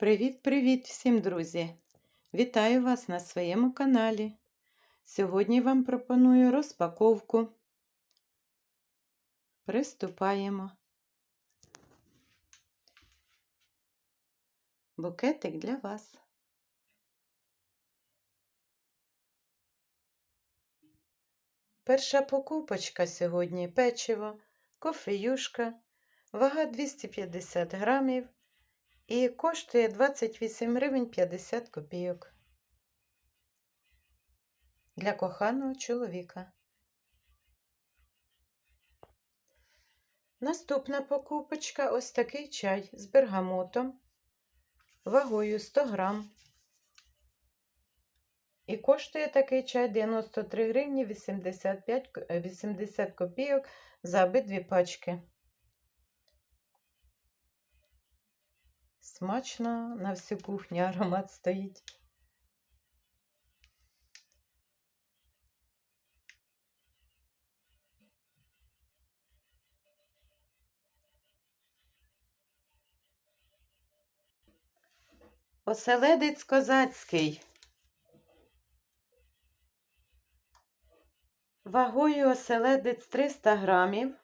Привіт-привіт всім, друзі! Вітаю вас на своєму каналі. Сьогодні вам пропоную розпаковку. Приступаємо. Букетик для вас. Перша покупочка сьогодні печиво, кофеюшка, вага 250 грамів і коштує 28 гривень 50 копійок. Для коханого чоловіка. Наступна покупочка ось такий чай з бергамотом, вагою 100 грам. І коштує такий чай 93 гривні 85, 80 копійок за обидві пачки. Смачно на всю кухню аромат стоїть. Оселедець козацький. Вагою оселедець 300 грамів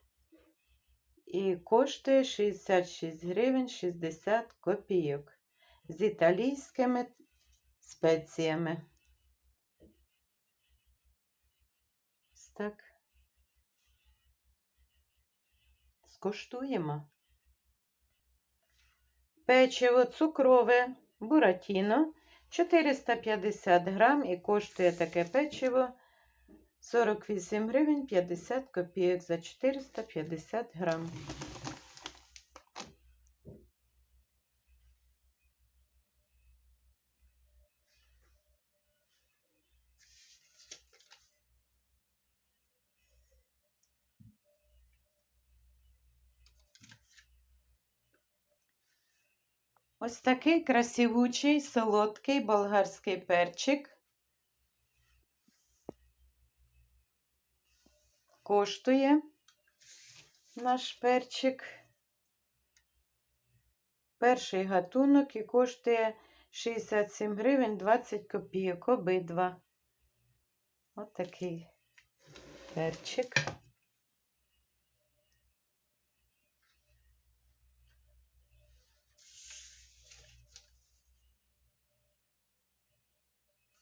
і коштує 66 гривень 60 копійок з італійськими спеціями. Так. Скуштуємо. Печиво цукрове буратіно 450 грам і коштує таке печиво 48 гривень 50 копійок за 450 грам. Ось такий красивучий, солодкий болгарський перчик. Коштує наш перчик. Перший гатунок і коштує 67 гривень 20 копійок обидва. Ось такий перчик.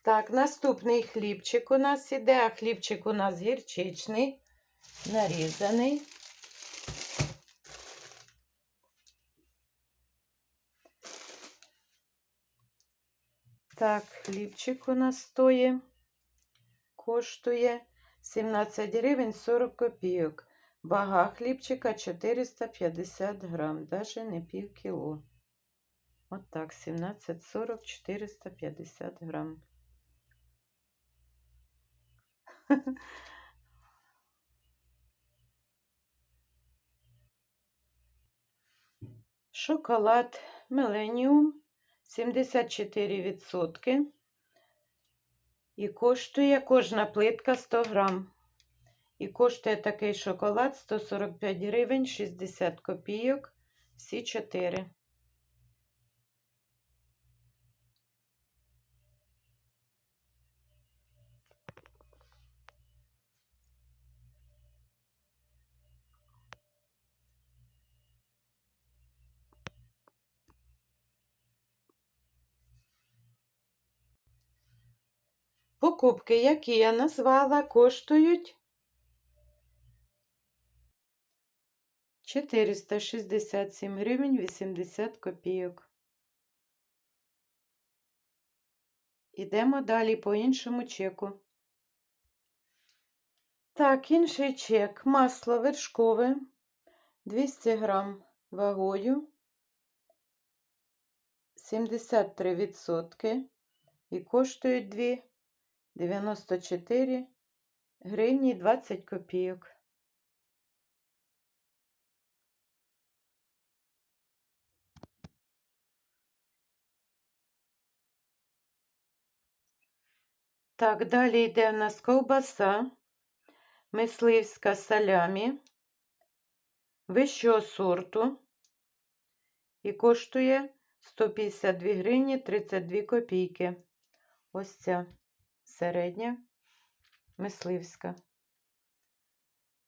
Так, наступний хлібчик у нас іде, а хлібчик у нас гірчичний, нарізаний. Так, хлібчик у нас стоїть, коштує 17 гривень 40 копійок. Вага хлібчика 450 грам, навіть не пів кіло. От так, 17,40, 450 грам. Шоколад Меленіум 74%. І коштує кожна плитка 100 грам. І коштує такий шоколад 145 гривень 60 копійок. Всі 4. Покупки, які я назвала, коштують 467 гривень 80 копійок. Ідемо далі по іншому чеку. Так, інший чек. Масло вершкове 200 грам вагою 73% і коштують 2 94 гривні 20 копійок. Так, далі йде в нас ковбаса, мисливська салямі, вищого сорту і коштує 152 гривні 32 копійки. Ось ця середня мисливська.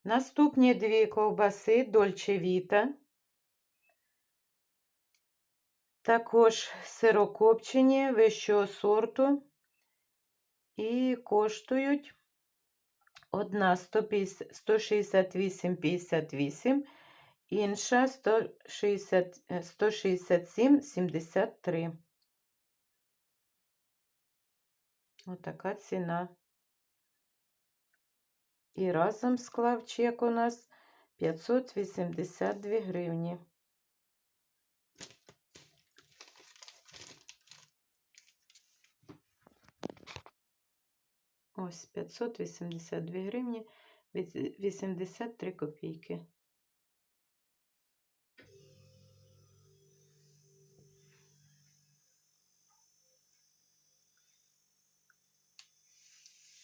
Наступні дві ковбаси Дольче Віта. Також сирокопчені вищого сорту. І коштують одна 168,58, інша 160, 167,73. Отака ціна. І разом склав чек у нас 582 гривні. Ось 582 гривні від- 83 копійки.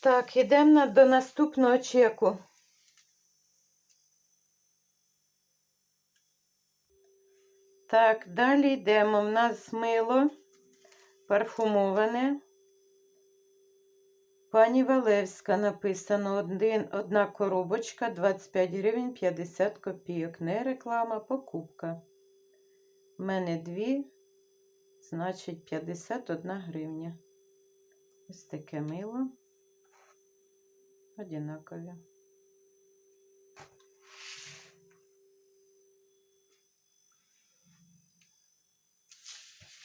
Так, йдемо до наступного чеку. Так, далі йдемо. В нас мило парфумоване. Пані Валевська написано один, одна коробочка 25 гривень 50 копійок. Не реклама, покупка. У мене дві, значить 51 гривня. Ось таке мило. Одинакові.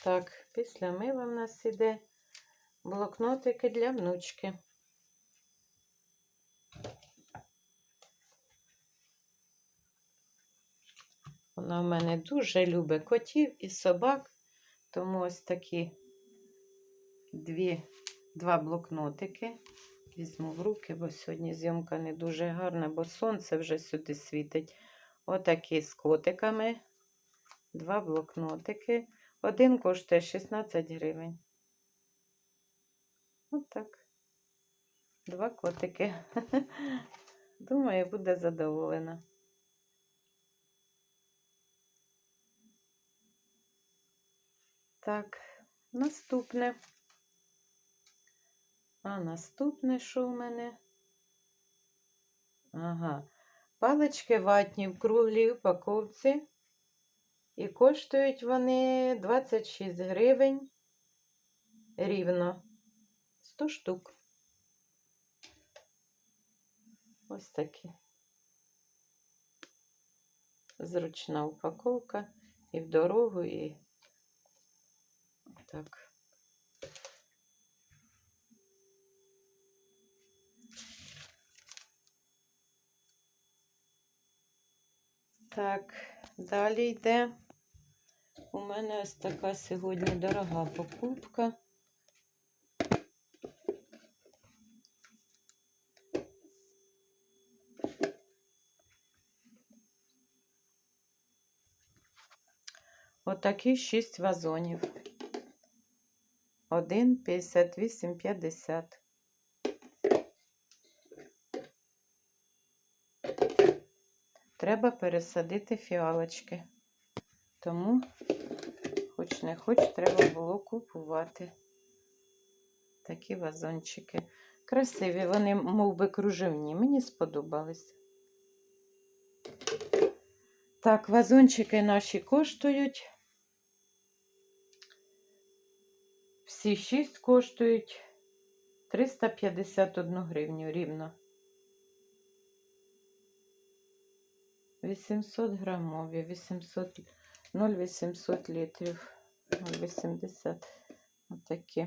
Так, після мила в нас іде блокнотики для внучки. Вона в мене дуже любить котів і собак, тому ось такі дві, два блокнотики візьму в руки, бо сьогодні зйомка не дуже гарна, бо сонце вже сюди світить. Отакі з котиками. Два блокнотики. Один коштує 16 гривень. Отак. Два котики. Думаю, буде задоволена. Так, наступне. А наступне, що в мене? Ага. Палички ватні в круглій упаковці. І коштують вони 26 гривень рівно 100 штук. Ось такі. Зручна упаковка і в дорогу, і так. Так, далі йде. У мене ось така сьогодні дорога покупка. Отакі 6 вазонів. 1, 58, 50. Треба пересадити фіалочки. Тому, хоч не хоч, треба було купувати такі вазончики. Красиві, вони мов би кружевні. Мені сподобались. Так, вазончики наші коштують. Всі шість коштують 351 гривню рівно. 800 грамові, 800, 0,800 літрів, 0,80. Отакі.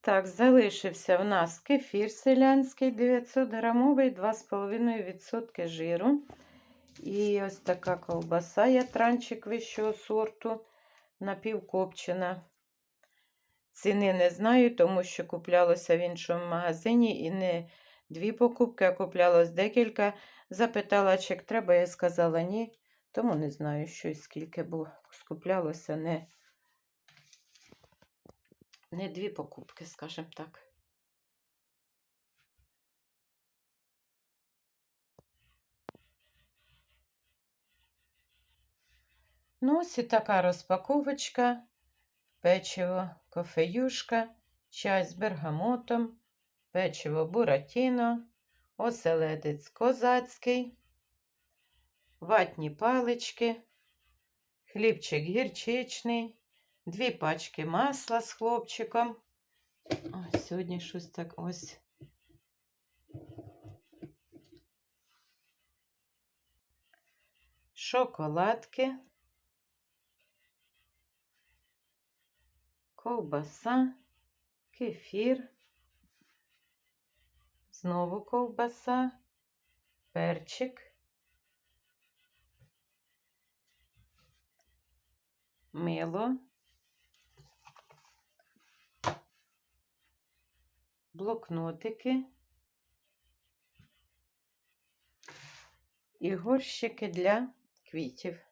Так, залишився в нас кефір селянський 900 грамовий, 2,5% жиру. І ось така ковбаса, ятранчик вищого сорту, напівкопчена. Ціни не знаю, тому що куплялося в іншому магазині і не дві покупки, а куплялось декілька. Запитала, чи треба, я сказала ні. Тому не знаю, що і скільки, бо скуплялося не, не дві покупки, скажімо так. Ну, ось і така розпаковочка печиво кофеюшка, чай з бергамотом, печиво буратіно, оселедець козацький, ватні палички, хлібчик гірчичний, дві пачки масла з хлопчиком. Ой, сьогодні щось так ось. Шоколадки. Ковбаса, кефір, знову ковбаса, перчик, мило, блокнотики і горщики для квітів.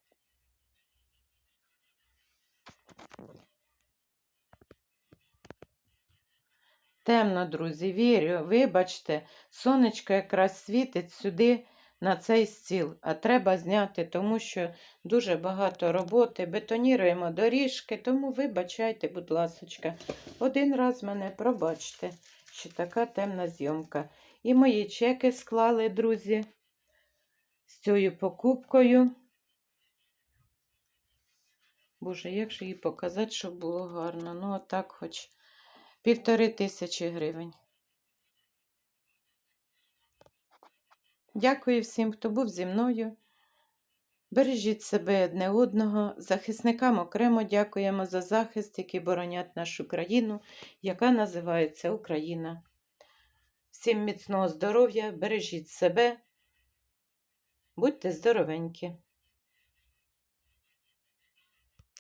Темно, друзі, вірю, вибачте, сонечко якраз світить сюди на цей стіл, а треба зняти, тому що дуже багато роботи, бетоніруємо доріжки, тому вибачайте, будь ласочка, один раз мене пробачте, що така темна зйомка. І мої чеки склали, друзі, з цією покупкою. Боже, як же її показати, щоб було гарно? Ну, отак хоч півтори тисячі гривень. Дякую всім, хто був зі мною. Бережіть себе одне одного. Захисникам окремо дякуємо за захист, який боронять нашу країну, яка називається Україна. Всім міцного здоров'я, бережіть себе, будьте здоровенькі.